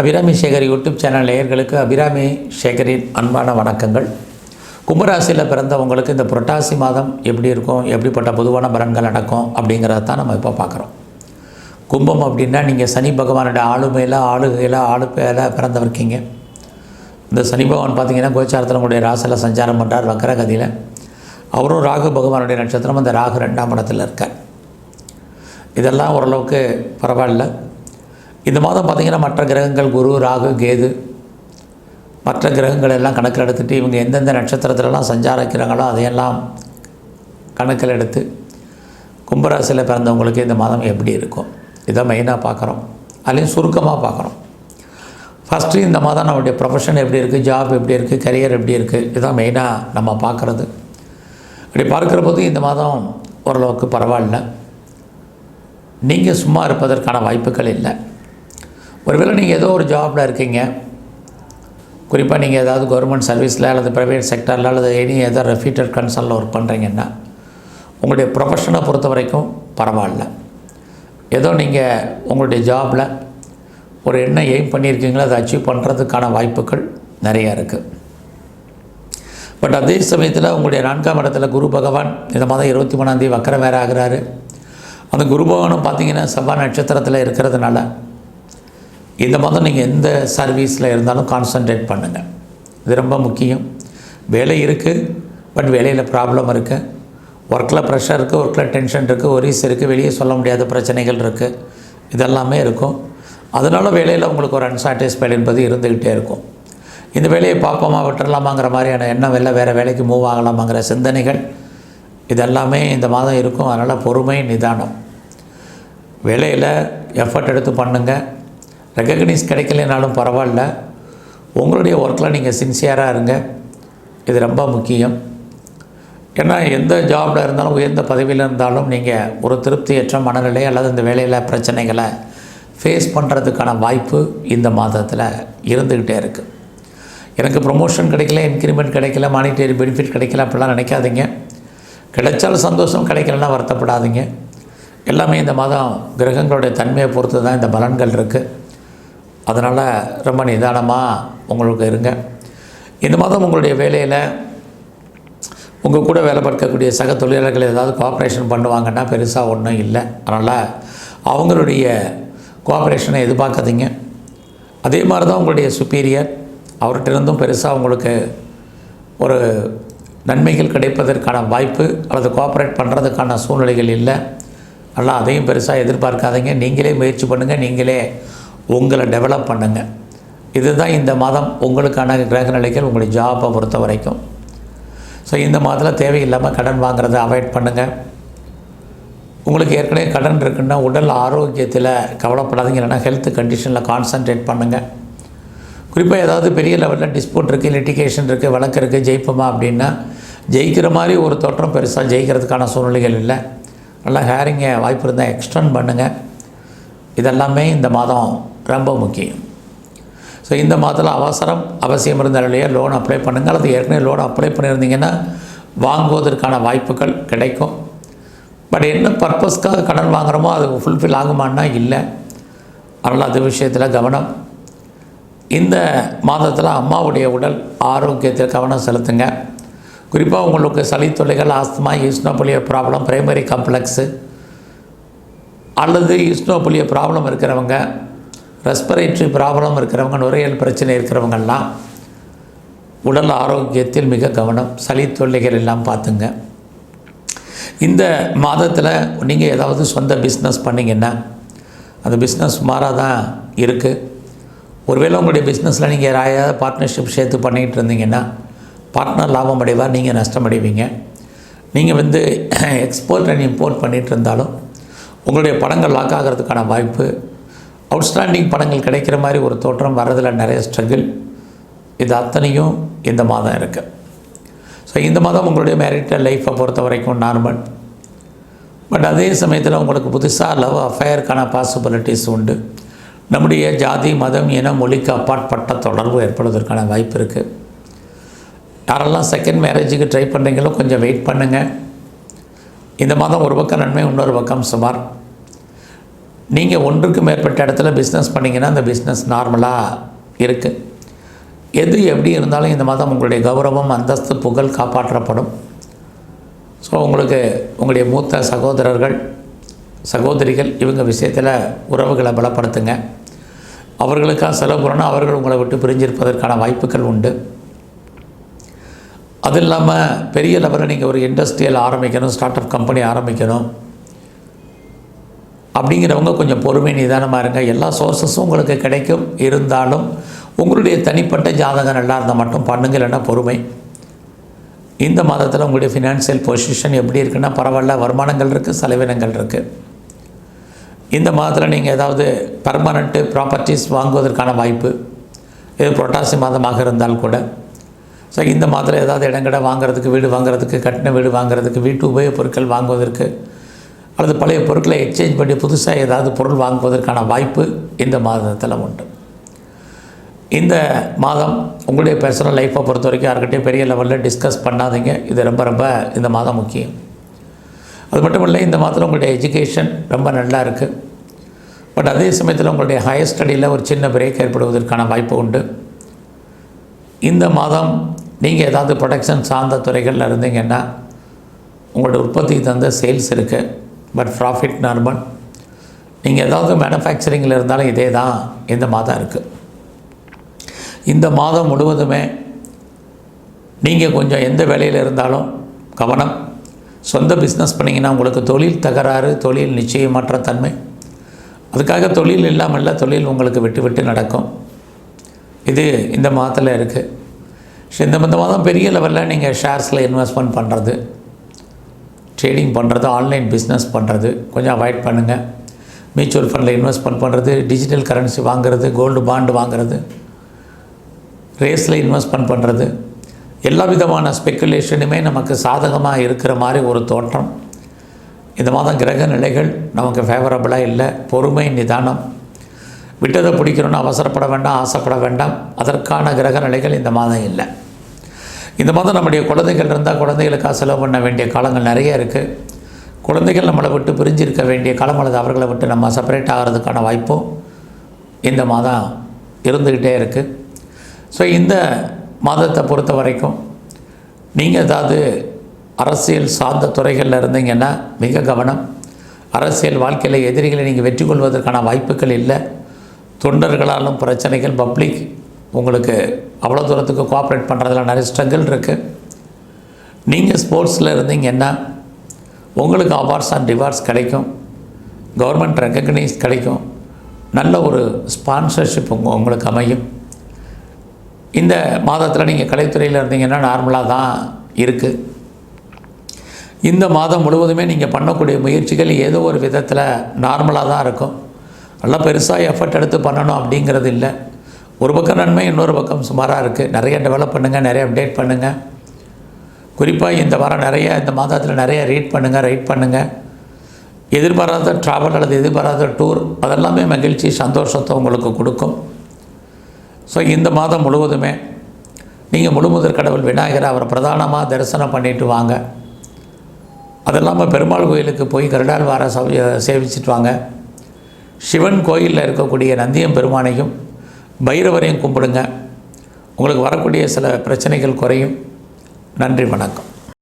Abirami Sekar YouTube channel நேயர்களுக்கு அபிராமி சேகரின் அன்பான வணக்கங்கள். கும்பராசியில் பிறந்தவங்களுக்கு இந்த புரட்டாசி மாதம் எப்படி இருக்கும் எப்படிப்பட்ட பொதுவான பலன்கள் நடக்கும் அப்படிங்கிறத தான் நம்ம இப்போ பார்க்குறோம் கும்பம் அப்படின்னா நீங்கள் சனி பகவானோட ஆளுமையில் ஆளுகையில் ஆளுப்பையில் பிறந்தவர்க்கீங்க இந்த சனி பகவான் பார்த்தீங்கன்னா கோச்சாரத்தில் உங்களுடைய ராசியில் சஞ்சாரம் பண்ணுறார் வக்கரகதியில் அவரும் ராகு பகவானுடைய நட்சத்திரம் அந்த ராகு ரெண்டாம் இடத்துல இருக்கார். இதெல்லாம் ஓரளவுக்கு பரவாயில்ல. இந்த மாதம் பார்த்திங்கன்னா மற்ற கிரகங்கள் குரு ராகு கேது மற்ற கிரகங்கள் எல்லாம் கணக்கில் எடுத்துகிட்டு இவங்க எந்தெந்த நட்சத்திரத்திலலாம் சஞ்சாரிக்கிறாங்களோ அதையெல்லாம் கணக்கில் எடுத்து கும்பராசியில் பிறந்தவங்களுக்கு இந்த மாதம் எப்படி இருக்கும்? இதை மெயினாக பார்க்குறோம். அதுலேயும் சுருக்கமாக பார்க்குறோம். ஃபஸ்ட்டு இந்த மாதம் நம்மளுடைய ப்ரொஃபஷன் எப்படி இருக்குது ஜாப் எப்படி இருக்குது கரியர் எப்படி இருக்குது இதுதான் மெயினாக நம்ம பார்க்குறது. அப்படி பார்க்குற போது இந்த மாதம் ஓரளவுக்கு பரவாயில்ல. நீங்கள் சும்மா இருப்பதற்கான வாய்ப்புகள் இல்லை. ஒருவேளை நீங்கள் ஏதோ ஒரு ஜாபில் இருக்கீங்க. குறிப்பாக நீங்கள் ஏதாவது கவர்மெண்ட் சர்வீஸில் அல்லது ப்ரைவேட் செக்டரில் அல்லது எனி ஏதோ ரெஃபீட்டட் கன்சர்னில் ஒர்க் பண்ணுறீங்கன்னா உங்களுடைய ப்ரொஃபஷனை பொறுத்த வரைக்கும் பரவாயில்ல. ஏதோ நீங்கள் உங்களுடைய ஜாபில் ஒரு என்ன எய்ம் பண்ணியிருக்கீங்களோ அதை அச்சீவ் பண்ணுறதுக்கான வாய்ப்புகள் நிறையா இருக்குது பட் அதே சமயத்தில் உங்களுடைய நான்காம் இடத்துல குரு பகவான் இந்த மாதம் இருபத்தி மூணாந்தேதி வக்கரம் வேற ஆகிறாரு. அந்த குரு பகவானும் பார்த்தீங்கன்னா செவ்வாய் நட்சத்திரத்தில் இருக்கிறதுனால இந்த மாதம் நீங்கள் எந்த சர்வீஸில் இருந்தாலும் கான்சன்ட்ரேட் பண்ணுங்கள் இது ரொம்ப முக்கியம். வேலை இருக்குது பட் வேலையில் ப்ராப்ளம் இருக்குது ஒர்க்கில் ப்ரெஷர் இருக்குது ஒர்க்கில் டென்ஷன் இருக்குது ஒரிஸ் இருக்குது வெளியே சொல்ல முடியாத பிரச்சனைகள் இருக்குது இதெல்லாமே இருக்கும். அதனால் வேலையில் உங்களுக்கு ஒரு அன்சாட்டிஸ்ஃபைடு என்பது இருந்துக்கிட்டே இருக்கும். இந்த வேலையை பார்ப்போமா விட்டுறலாமாங்கிற மாதிரியான எண்ணம் வெளில வேறு வேலைக்கு மூவ் ஆகலாமாங்கிற சிந்தனைகள் இதெல்லாமே இந்த மாதம் இருக்கும். அதனால் பொறுமை நிதானம். வேலையில் எஃபர்ட் எடுத்து பண்ணுங்கள் ரெக்கக்னைஸ் கிடைக்கலனாலும் பரவாயில்ல. உங்களுடைய ஒர்க்கில் நீங்கள் சின்சியராக இருங்க. இது ரொம்ப முக்கியம். ஏன்னா எந்த ஜாபில் இருந்தாலும் உயர்ந்த பதவியில் இருந்தாலும் நீங்கள் ஒரு திருப்தியற்ற மனநிலை அல்லது இந்த வேலையில் பிரச்சனைகளை ஃபேஸ் பண்ணுறதுக்கான வாய்ப்பு இந்த மாதத்தில் இருந்துக்கிட்டே இருக்குது எனக்கு ப்ரொமோஷன் கிடைக்கல இன்க்ரிமெண்ட் கிடைக்கல மானிட்டரி பெனிஃபிட் கிடைக்கல அப்படிலாம் நினைக்காதீங்க. கிடைச்சாலும் சந்தோஷம் கிடைக்கலன்னா வருத்தப்படாதீங்க. எல்லாமே இந்த மாதம் கிரகங்களுடைய தன்மையை பொறுத்து தான் இந்த பலன்கள் இருக்குது அதனால் ரொம்ப நிதானமாக உங்களுக்கு இருங்க. இந்த மாதம் உங்களுடைய வேலையில் உங்கள் கூட வேலை பார்க்கக்கூடிய சக தொழிலாளர்கள் ஏதாவது கோஆப்ரேஷன் பண்ணுவாங்கன்னா பெருசாக ஒன்றும் இல்லை. அதனால் அவங்களுடைய கோஆப்ரேஷனை எதிர்பார்க்காதீங்க. அதே மாதிரி தான் உங்களுடைய சுப்பீரியர் அவர்கிட்ட இருந்தும் பெருசாக உங்களுக்கு ஒரு நன்மைகள் கிடைப்பதற்கான வாய்ப்பு அல்லது கோஆப்ரேட் பண்ணுறதுக்கான சூழ்நிலைகள் இல்லை. அதனால் அதையும் பெருசாக எதிர்பார்க்காதீங்க. நீங்களே முயற்சி பண்ணுங்கள் நீங்களே உங்களை டெவலப் பண்ணுங்கள் இதுதான் இந்த மாதம் உங்களுக்கான கிரக நிலைகள் உங்களுடைய ஜாப்பை பொறுத்த வரைக்கும். ஸோ இந்த மாதத்தில் தேவையில்லாமல் கடன் வாங்குறதை அவாய்ட் பண்ணுங்கள் உங்களுக்கு ஏற்கனவே கடன் இருக்குன்னா உடல் ஆரோக்கியத்தில் கவலைப்படாதீங்க. இல்லைன்னா ஹெல்த் கண்டிஷனில் கான்சன்ட்ரேட் பண்ணுங்கள் குறிப்பாக ஏதாவது பெரிய லெவலில் டிஸ்பியூட் இருக்குது லிட்டிகேஷன் இருக்குது வழக்கு இருக்குது ஜெயிப்போமா அப்படின்னா ஜெயிக்கிற மாதிரி ஒரு தோற்றம் பெருசாக ஜெயிக்கிறதுக்கான சூழ்நிலைகள் இல்லை. நல்லா ஹேரிங்க வாய்ப்பு இருந்தால் எக்ஸ்டெண்ட் பண்ணுங்கள் இதெல்லாமே இந்த மாதம் ரொம்ப முக்கியம். ஸோ இந்த மாதத்தில் அவசரம் அவசியம் இருந்தாலேயே லோன் அப்ளை பண்ணுங்கள் அது ஏற்கனவே லோன் அப்ளை பண்ணியிருந்தீங்கன்னா வாங்குவதற்கான வாய்ப்புகள் கிடைக்கும். பட் என்ன பர்பஸ்க்காக கடன் வாங்குகிறோமோ அது ஃபுல்ஃபில் ஆகுமான்னா இல்லை. அதனால் அது விஷயத்தில் கவனம். இந்த மாதத்தில் அம்மாவுடைய உடல் ஆரோக்கியத்தில் கவனம் செலுத்துங்க. குறிப்பாக உங்களுக்கு சளி தொல்லைகள் asthma eosinophilia problem primary complex அல்லது ஈஸ்னோபுலிய ப்ராப்ளம் இருக்கிறவங்க ரெஸ்பிரேட்டரி ப்ராப்ளம் இருக்கிறவங்க நுரையல் பிரச்சனை இருக்கிறவங்கெல்லாம் உடல் ஆரோக்கியத்தில் மிக கவனம் சளி தொல்லைகள் எல்லாம் பார்த்துங்க. இந்த மாதத்தில் நீங்கள் ஏதாவது சொந்த பிஸ்னஸ் பண்ணிங்கன்னா அந்த பிஸ்னஸ் சுமாராக தான் இருக்குது ஒருவேளை உங்களுடைய பிஸ்னஸில் நீங்கள் யாராவது பார்ட்னர்ஷிப் சேர்த்து பண்ணிகிட்டு இருந்தீங்கன்னா பார்ட்னர் லாபம் அடைவார் நீங்கள் நஷ்டம் அடைவீங்க. நீங்கள் வந்து எக்ஸ்போர்ட் அண்ட் இம்போர்ட் பண்ணிகிட்டு இருந்தாலும் உங்களுடைய படங்கள் லாக் ஆகிறதுக்கான வாய்ப்பு அவுட்ஸ்டாண்டிங் படங்கள் கிடைக்கிற மாதிரி ஒரு தோற்றம் வர்றதில் நிறைய ஸ்ட்ரகிள் இது அத்தனையும் இந்த மாதம் இருக்குது ஸோ இந்த மாதம் உங்களுடைய மேரிட்டல் லைஃப்பை பொறுத்த வரைக்கும் நார்மல் பட் அதே சமயத்தில் உங்களுக்கு புதுசாக லவ் அஃபேருக்கான பாசிபிலிட்டிஸ் உண்டு. நம்முடைய ஜாதி மதம் இன மொழிக்கு அப்பாற்பட்ட தொடர்பு ஏற்படுவதற்கான வாய்ப்பு இருக்குது யாரெல்லாம் செகண்ட் மேரேஜுக்கு ட்ரை பண்ணுறீங்களோ கொஞ்சம் வெயிட் பண்ணுங்கள் இந்த மாதம் ஒரு பக்கம் நன்மை இன்னொரு பக்கம் சுமார். நீங்கள் ஒன்றுக்கு மேற்பட்ட இடத்துல பிஸ்னஸ் பண்ணிங்கன்னா அந்த பிஸ்னஸ் நார்மலாக இருக்குது எது எப்படி இருந்தாலும் இந்த மாதம் உங்களுடைய கௌரவம் அந்தஸ்து புகழ் காப்பாற்றப்படும். ஸோ உங்களுக்கு உங்களுடைய மூத்த சகோதரர்கள் சகோதரிகள் இவங்க விஷயத்தில் உறவுகளை பலப்படுத்துங்க. அவர்களுக்காக செலவு பண்ணால் அவர்கள் உங்களை விட்டு பிரிஞ்சிருப்பதற்கான வாய்ப்புகள் உண்டு. அது இல்லாமல் பெரிய லெவலில் நீங்கள் ஒரு இண்டஸ்ட்ரியல் ஆரம்பிக்கணும் ஸ்டார்ட் அப் கம்பெனி ஆரம்பிக்கணும். அப்படிங்கிறவங்க கொஞ்சம் பொறுமை நிதானமாக இருங்க. எல்லா சோர்ஸஸும் உங்களுக்கு கிடைக்கும். இருந்தாலும் உங்களுடைய தனிப்பட்ட ஜாதகம் நல்லா இருந்தால் மட்டும் பண்ணுங்க. இல்லைன்னா பொறுமை. இந்த மாதத்தில் உங்களுடைய ஃபினான்ஷியல் பொசிஷன் எப்படி இருக்குன்னா பரவாயில்ல. வருமானங்கள் இருக்குது செலவினங்கள் இருக்குது இந்த மாதத்தில் நீங்கள் ஏதாவது பர்மனண்ட்டு ப்ராப்பர்ட்டிஸ் வாங்குவதற்கான வாய்ப்பு இது புரட்டாசி மாதமாக இருந்தால் கூட. ஸோ இந்த மாதத்தில் ஏதாவது இடங்கடை வாங்குறதுக்கு வீடு வாங்குறதுக்கு கட்டின வீடு வாங்குறதுக்கு வீட்டு உபயோகப் பொருட்கள் வாங்குவதற்கு அல்லது பழைய பொருட்களை எக்ஸ்சேஞ்ச் பண்ணி புதுசாக ஏதாவது பொருள் வாங்குவதற்கான வாய்ப்பு இந்த மாதத்தில் உண்டு. இந்த மாதம் உங்களுடைய பர்சனல் லைஃப்பை பொறுத்த வரைக்கும் யார்கிட்டையும் பெரிய லெவலில் டிஸ்கஸ் பண்ணாதீங்க. இது ரொம்ப ரொம்ப இந்த மாதம் முக்கியம். அது மட்டும் இல்லை இந்த மாதத்தில் உங்களுடைய எஜுகேஷன் ரொம்ப நல்லா இருக்குது பட் அதே சமயத்தில் உங்களுடைய ஹையர் ஸ்டடியில் ஒரு சின்ன பிரேக் ஏற்படுவதற்கான வாய்ப்பு உண்டு. இந்த மாதம் நீங்கள் ஏதாவது ப்ரொடக்ஷன் சார்ந்த துறைகளில் இருந்தீங்கன்னா உங்களோட உற்பத்தி தந்த சேல்ஸ் இருக்குது பட் ப்ராஃபிட் நார்மல் நீங்கள் ஏதாவது மேனுஃபேக்சரிங்கில் இருந்தாலும் இதே தான். இந்த மாதம் இருக்குது இந்த மாதம் முழுவதுமே நீங்கள் கொஞ்சம் எந்த வேலையில் இருந்தாலும் கவனம். சொந்த பிஸ்னஸ் பண்ணிங்கன்னா உங்களுக்கு தொழில் தகராறு தொழில் நிச்சயமற்ற தன்மை. அதுக்காக தொழில் இல்லாமல் இல்லை தொழில் உங்களுக்கு விட்டு விட்டு நடக்கும். இது இந்த மாதத்தில் இருக்குது ஸோ இந்த இந்த மாதம் பெரிய லெவலில் நீங்கள் ஷேர்ஸில் இன்வெஸ்ட்மெண்ட் பண்ணுறது ட்ரேடிங் பண்ணுறது ஆன்லைன் பிஸ்னஸ் பண்ணுறது கொஞ்சம் அவாய்ட் பண்ணுங்கள் மியூச்சுவல் ஃபண்டில் இன்வெஸ்ட்மெண்ட் பண்ணுறது டிஜிட்டல் கரன்சி வாங்குறது கோல்டு பாண்டு வாங்குறது ரேஸில் இன்வெஸ்ட்மெண்ட் பண்ணுறது எல்லா விதமான ஸ்பெக்குலேஷனுமே நமக்கு சாதகமாக இருக்கிற மாதிரி ஒரு தோற்றம். இந்த மாதம் கிரக நிலைகள். நமக்கு ஃபேவரபுளாக இல்லை. பொறுமை நிதானம். விட்டதை பிடிக்கணும்னு அவசரப்பட வேண்டாம் ஆசைப்பட வேண்டாம். அதற்கான கிரக நிலைகள் இந்த மாதம் இல்லை. இந்த மாதம் நம்முடைய குழந்தைகள் இருந்தால் குழந்தைகளுக்காக செலவு பண்ண வேண்டிய காலங்கள் நிறைய இருக்குது குழந்தைகள் நம்மளை விட்டு பிரிஞ்சிருக்க வேண்டிய காலம் அல்லது அவர்களை விட்டு நம்ம செப்பரேட் ஆகிறதுக்கான வாய்ப்பும் இந்த மாதம் இருந்துக்கிட்டே இருக்குது ஸோ இந்த மாதத்தை பொறுத்த வரைக்கும் நீங்கள் ஏதாவது அரசியல் சார்ந்த துறைகளில் இருந்தீங்கன்னா மிக கவனம். அரசியல் வாழ்க்கையில் எதிரிகளை நீங்கள் வெற்றி கொள்வதற்கான வாய்ப்புகள் இல்லை. தொண்டர்களாலும் பிரச்சனைகள் பப்ளிக் உங்களுக்கு அவ்வளோ தூரத்துக்கு கோஆப்ரேட் பண்ணுறதுல நிறைய ஸ்ட்ரகிள் இருக்குது நீங்கள் ஸ்போர்ட்ஸில் இருந்தீங்கன்னா உங்களுக்கு அவார்ட்ஸ் அண்ட் ரிவார்ட்ஸ் கிடைக்கும். கவர்மெண்ட் ரெக்கக்னைஸ் கிடைக்கும். நல்ல ஒரு ஸ்பான்சர்ஷிப் உங்கள் உங்களுக்கு அமையும். இந்த மாதத்தில் நீங்கள் கலைத்துறையில் இருந்தீங்கன்னா நார்மலாக தான் இருக்குது இந்த மாதம் முழுவதுமே நீங்கள் பண்ணக்கூடிய முயற்சிகள் ஏதோ ஒரு விதத்தில் நார்மலாக தான் இருக்கும். நல்லா பெருசாக எஃபர்ட் எடுத்து பண்ணணும் அப்படிங்கிறது இல்லை. ஒரு பக்கம் நன்மை இன்னொரு பக்கம் சுமாராக இருக்குது நிறைய டெவலப் பண்ணுங்கள் நிறைய அப்டேட் பண்ணுங்கள் குறிப்பாக இந்த வாரம் நிறைய இந்த மாதத்தில் நிறைய ரீட் பண்ணுங்கள் ரைட் பண்ணுங்கள் எதிர்பாராத ட்ராவல் அல்லது எதிர்பாராத டூர் அதெல்லாமே மகிழ்ச்சி சந்தோஷத்தை உங்களுக்கு கொடுக்கும். ஸோ இந்த மாதம் முழுவதுமே நீங்கள் முழுமுதற் கடவுள் விநாயகரை அவரை பிரதானமாக தரிசனம் பண்ணிட்டு வாங்க. அது இல்லாமல் பெருமாள் கோயிலுக்கு போய் கருடால் கருடாழ்வார சேவிச்சிட்டு வாங்க. சிவன் கோயிலில் இருக்கக்கூடிய நந்தியம் பெருமானையும் பைரவரையும் கும்பிடுங்க. உங்களுக்கு வரக்கூடிய சில பிரச்சனைகள் குறையும். நன்றி வணக்கம்.